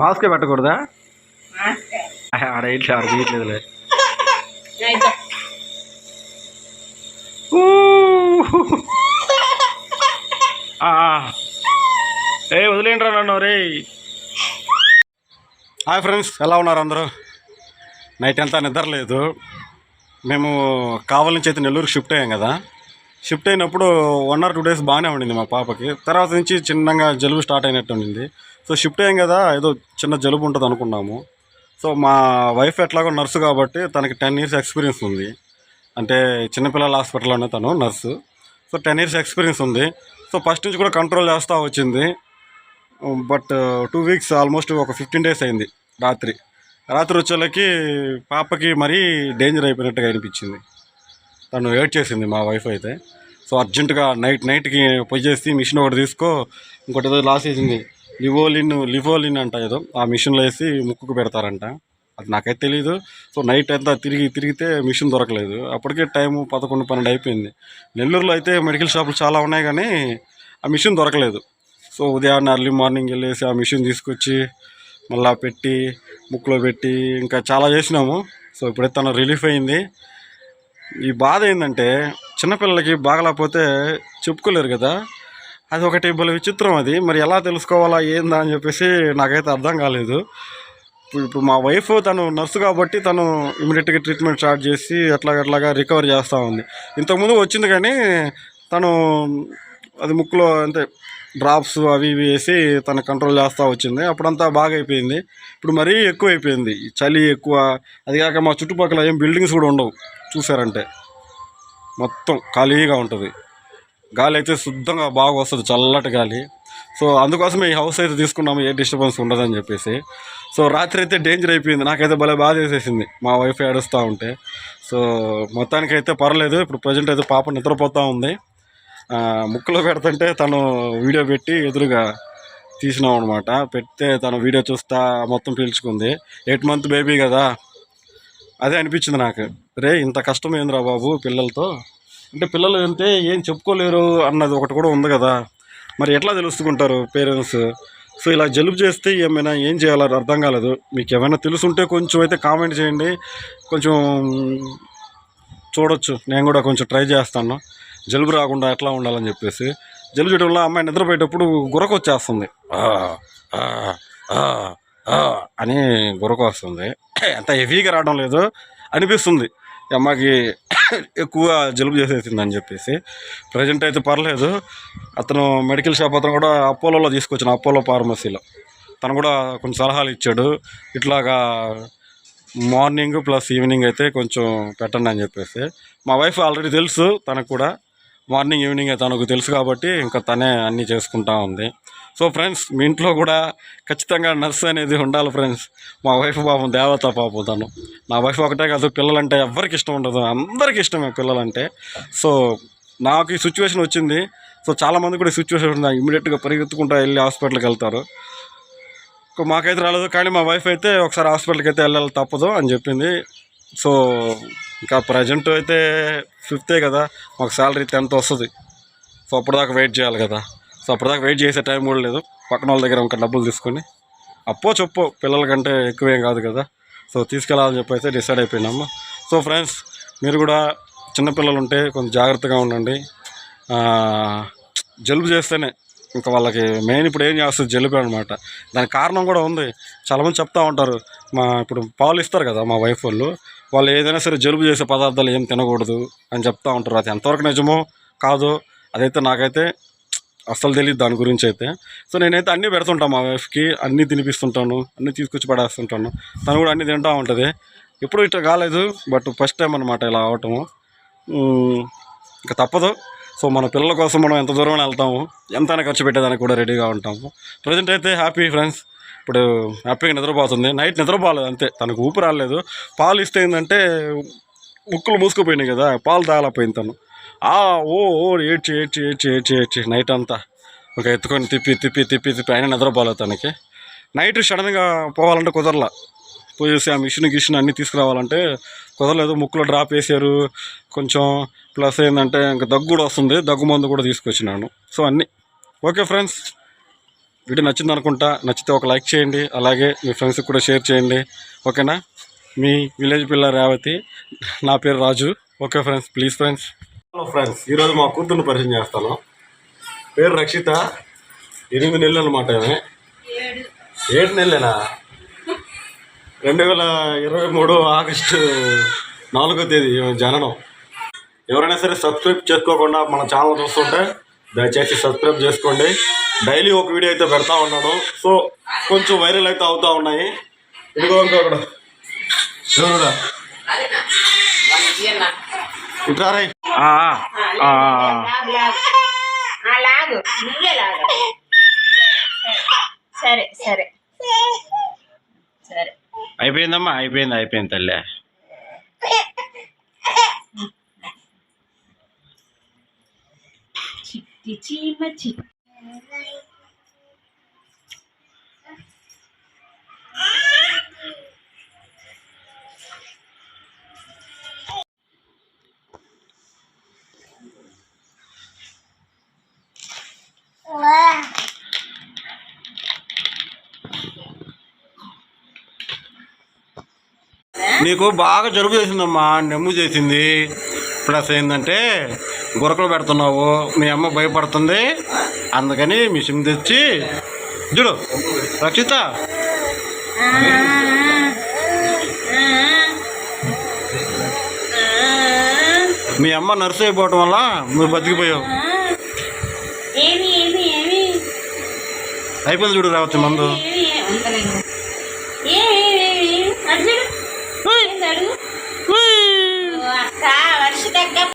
మాస్కే పెట్టకూడదా? Mask. ఆడ ఇట్లా ఆడ తీయట్లేదులే. ఏ వదిలేండి రా నన్ను రే హాయ్ ఫ్రెండ్స్ ఎలా ఉన్నారు అందరూ? నైట్ అంతా నిద్ర లేదు. మేము కావలి నుంచి అయితే నెల్లూరు షిఫ్ట్ అయ్యాం కదా. షిఫ్ట్ అయినప్పుడు వన్ ఆర్ టూ డేస్ బాగానే ఉండింది మా పాపకి. తర్వాత నుంచి చిన్నగా జలుబు స్టార్ట్ అయినట్టు ఉండింది. సో షిఫ్ట్ అయ్యాం కదా ఏదో చిన్న జలుబు ఉంటుంది అనుకున్నాము. సో మా వైఫ్ ఎట్లాగో నర్సు కాబట్టి తనకి టెన్ ఇయర్స్ ఎక్స్పీరియన్స్ ఉంది. అంటే చిన్నపిల్లల హాస్పిటల్లోనే తను nurse. So ten years experience ఉంది. సో ఫస్ట్ నుంచి కూడా కంట్రోల్ చేస్తూ వచ్చింది. బట్ టూ వీక్స్ ఆల్మోస్ట్ ఒక ఫిఫ్టీన్ డేస్ అయింది రాత్రి. రాత్రి వచ్చేళ్ళకి పాపకి మరీ డేంజర్ అయిపోయినట్టుగా అనిపించింది. తను వెయిట్ చేసింది మా వైఫ్ అయితే. సో అర్జెంటుగా నైట్ నైట్కి పొయ్యి చేసి మిషన్ ఒకటి తీసుకో ఇంకోటి ఏదో లాస్ వేసింది. లివోలిన్ లివోలిన్ అంట ఏదో. ఆ మిషన్లో వేసి ముక్కుకు పెడతారంట. అది నాకైతే తెలియదు సో నైట్ అంతా తిరిగి తిరిగితే మిషన్ దొరకలేదు. అప్పటికే టైము పదకొండు పన్నెండు అయిపోయింది. నెల్లూరులో అయితే మెడికల్ షాపులు చాలా ఉన్నాయి కానీ ఆ మిషన్ దొరకలేదు. సో ఉదయాన్నే అర్లీ మార్నింగ్ వెళ్ళేసి ఆ మిషన్ తీసుకొచ్చి మళ్ళా పెట్టి ముక్కులో పెట్టి ఇంకా చాలా చేసినాము. సో ఇప్పుడైతే తను రిలీఫ్ అయింది. ఈ బాధ ఏంటంటే చిన్నపిల్లలకి బాగలేకపోతే చెప్పుకోలేరు కదా. అది ఒకటి భలే విచిత్రం అది. మరి ఎలా తెలుసుకోవాలా ఏందా అని చెప్పేసి నాకైతే అర్థం కాలేదు. ఇప్పుడు మా వైఫ్ తను నర్సు కాబట్టి తను ఇమీడియట్గా ట్రీట్మెంట్ స్టార్ట్ చేసి అట్లాగా అట్లాగా రికవర్ చేస్తూ ఉంది. ఇంతకుముందు వచ్చింది కానీ తను అది ముక్కులో అంటే డ్రాప్స్ అవి ఇవి వేసి తన కంట్రోల్ చేస్తూ వచ్చింది. అప్పుడంతా బాగా అయిపోయింది. ఇప్పుడు మరీ ఎక్కువ అయిపోయింది చలి ఎక్కువ అది కాక మా చుట్టుపక్కల ఏం బిల్డింగ్స్ కూడా ఉండవు. చూసారంటే మొత్తం ఖాళీగా ఉంటుంది. గాలి అయితే శుద్ధంగా బాగా వస్తుంది చల్లటి గాలి. సో అందుకోసమే ఈ హౌస్ అయితే తీసుకున్నాము ఏ డిస్టర్బెన్స్ ఉండదని చెప్పేసి. సో రాత్రి అయితే డేంజర్ అయిపోయింది నాకైతే భలే బాధ వేసేసింది మా వైఫ్ ఏడుస్తూ ఉంటే. సో మొత్తానికైతే పర్లేదు ఇప్పుడు ప్రజెంట్ అయితే పాప నిద్రపోతూ ఉంది. ముక్కులో పెడుతుంటే తను వీడియో పెట్టి ఎదురుగా తీసినాం అనమాట పెడితే తను వీడియో చూస్తా మొత్తం పీల్చుకుంది. ఎయిట్ మంత్ బేబీ కదా. అదే అనిపించింది నాకు. రే ఇంత కష్టం ఏందిరా బాబు పిల్లలతో? అంటే పిల్లలు వెళ్తే ఏం చెప్పుకోలేరు అన్నది ఒకటి కూడా ఉంది కదా. మరి ఎట్లా తెలుసుకుంటారు పేరెంట్స్? సో ఇలా జలుబు చేస్తే ఏమైనా ఏం చేయాలో అర్థం కాలేదు. మీకు ఏమైనా తెలుసుంటే కొంచెం అయితే కామెంట్ చేయండి. కొంచెం చూడొచ్చు. నేను కూడా కొంచెం ట్రై చేస్తాను. జలుబు రాకుండా ఎట్లా ఉండాలని చెప్పేసి. జలుబు చేయడం వల్ల అమ్మాయి నిద్రపోయేటప్పుడు గురకు వచ్చేస్తుంది. అని గురకు వస్తుంది. అంత హెవీగా రావడం లేదు. అనిపిస్తుంది. ఈ అమ్మాయికి ఎక్కువ జలుబు చేసేసిందని చెప్పేసి. ప్రజెంట్ అయితే పర్లేదు. అతను మెడికల్ షాప్ అతను కూడా అపోలోలో తీసుకొచ్చిన అపోలో ఫార్మసీలో. తను కూడా కొన్ని సలహాలు ఇచ్చాడు. ఇట్లాగా మార్నింగ్ ప్లస్ ఈవినింగ్ అయితే కొంచెం పెట్టండి అని చెప్పేసి. మా వైఫ్ ఆల్రెడీ తెలుసు తనకు కూడా. మార్నింగ్ ఈవినింగ్ తనకు తెలుసు కాబట్టి ఇంకా తనే అన్నీ చేసుకుంటా ఉంది. సో ఫ్రెండ్స్ మీ ఇంట్లో కూడా ఖచ్చితంగా నర్స్ అనేది ఉండాలి ఫ్రెండ్స్ మా వైఫ్ పాపం దేవత పాపం తను. నా వైఫ్ ఒకటే కాదు పిల్లలంటే ఎవరికి ఇష్టం ఉండదు. అందరికి ఇష్టమే పిల్లలంటే. సో నాకు ఈ సిచ్యువేషన్ వచ్చింది. సో చాలామంది కూడా ఈ సిచ్యువేషన్ ఉంది. ఇమీడియట్గా పరిగెత్తుకుంటూ వెళ్ళి హాస్పిటల్కి వెళ్తారు. మాకైతే రాలేదు. కానీ మా వైఫ్ అయితే ఒకసారి హాస్పిటల్కి అయితే వెళ్ళాలి తప్పదు అని చెప్పింది. సో ఇంకా ప్రజెంట్ అయితే ఫిఫ్తే కదా. మాకు శాలరీ టెన్త్ వస్తుంది. సో అప్పటిదాకా వెయిట్ చేయాలి కదా. సో అప్పటిదాకా వెయిట్ చేసే టైం కూడా లేదు. పక్కన వాళ్ళ దగ్గర ఇంకా డబ్బులు తీసుకొని. అప్పో చెప్పు పిల్లలకంటే ఎక్కువేం కాదు కదా. సో తీసుకెళ్ళాలని చెప్పి అయితే డిసైడ్ అయిపోయినాము. సో ఫ్రెండ్స్ మీరు కూడా చిన్నపిల్లలు ఉంటే కొంచెం జాగ్రత్తగా ఉండండి. జలుబు చేస్తేనే ఇంకా వాళ్ళకి మెయిన్ ఇప్పుడు ఏం చేస్తుంది జలుబు అనమాట దానికి కారణం కూడా ఉంది. చాలామంది చెప్తా ఉంటారు. మా ఇప్పుడు పాలు ఇస్తారు కదా మా వైఫ్ వాళ్ళు. వాళ్ళు ఏదైనా సరే జలుబు చేసే పదార్థాలు ఏం తినకూడదు అని చెప్తా ఉంటారు. అది ఎంతవరకు నిజమో కాదో అదైతే నాకైతే అస్సలు తెలియదు దాని గురించి అయితే సో నేనైతే అన్నీ పెడుతుంటాను మా వైఫ్కి అన్నీ తినిపిస్తుంటాను అన్నీ తీసుకొచ్చి పడేస్తుంటాను. తను కూడా అన్నీ తింటూ ఉంటుంది. ఎప్పుడు ఇట్లా కాలేదు బట్ ఫస్ట్ టైం అనమాట ఇలా అవటము. ఇంకా తప్పదు. సో మన పిల్లల కోసం మనం ఎంత దూరం వెళ్తాము ఎంతైనా ఖర్చు పెట్టేదానికి కూడా రెడీగా ఉంటాము. ప్రజెంట్ అయితే హ్యాపీ ఫ్రెండ్స్. ఇప్పుడు హ్యాపీగా నిద్రపోతుంది. నైట్ నిద్రపోలేదు అంతే. తనకు ఊపిరాలేదు పాలు ఇస్తే ఏంటంటే ముక్కులు మూసుకుపోయినాయి కదా పాలు తాగలేకపోయింది తను. ఆ ఓ ఓ ఏడ్చి ఏడ్చి ఏడ్చి ఏడ్చి ఏడ్చి. నైట్ అంతా ఒక ఎత్తుకొని తిప్పి తిప్పి తిప్పి తిప్పి ఆయన నిద్రపోలేదు తనకి నైట్ సడన్గా పోవాలంటే కుదరలా. పోయేసి ఆ మిషన్ గిషన్ అన్నీ తీసుకురావాలంటే కుదరలేదు. ముక్కులో డ్రాప్ వేసారు. కొంచెం ప్లస్ ఏంటంటే ఇంకా దగ్గు కూడా వస్తుంది. దగ్గు మందు కూడా తీసుకొచ్చినాను. సో అన్నీ. ఓకే ఫ్రెండ్స్ వీడియో నచ్చింది అనుకుంటా. నచ్చితే ఒక లైక్ చేయండి. అలాగే మీ ఫ్రెండ్స్కి కూడా షేర్ చేయండి. ఓకేనా మీ విలేజ్ పిల్ల రేవతి. నా పేరు Raju. Okay friends please friends hello friends ఈరోజు మా కూతుర్ని పరిచయం చేస్తాను. పేరు రక్షిత. ఎనిమిది నెలలు అనమాట ఆమె. ఏడు నెలలేనా? రెండు వేల ఇరవై మూడు ఆగస్టు నాలుగో తేదీ జననం. ఎవరైనా సరే సబ్స్క్రైబ్ చేసుకోకుండా మన ఛానల్ చూస్తుంటే దయచేసి సబ్స్క్రైబ్ చేసుకోండి. డైలీ ఒక వీడియో అయితే పెడతా ఉన్నాను. సో కొంచెం వైరల్ అయితే అవుతా ఉన్నాయి. ఇదిగో ఇంకొకడు ఎవరుడా ఇట్రారై లాగు లాగు ఆ, లాగు. నువ్వే లాగు. సరే సరే. సరే. అయిపోయిందమ్మా అయిపోయింది అయిపోయింది తల్లి. చిట్టి చీమ చిట్టి నీకు బాగా జలుబు చేసిందమ్మా నెమ్ము చేసింది. ప్లస్ ఏంటంటే గురకలు పెడుతున్నావు మీ అమ్మ భయపడుతుంది అందుకని మీ సిమ్ తెచ్చి చూడు రక్షిత. మీ అమ్మ నర్సు అయిపోవటం వల్ల నువ్వు బతికిపోయావు. అయిపోయింది చూడు రావచ్చు మందు. అడుగు అక్క వర్ష దగ్గర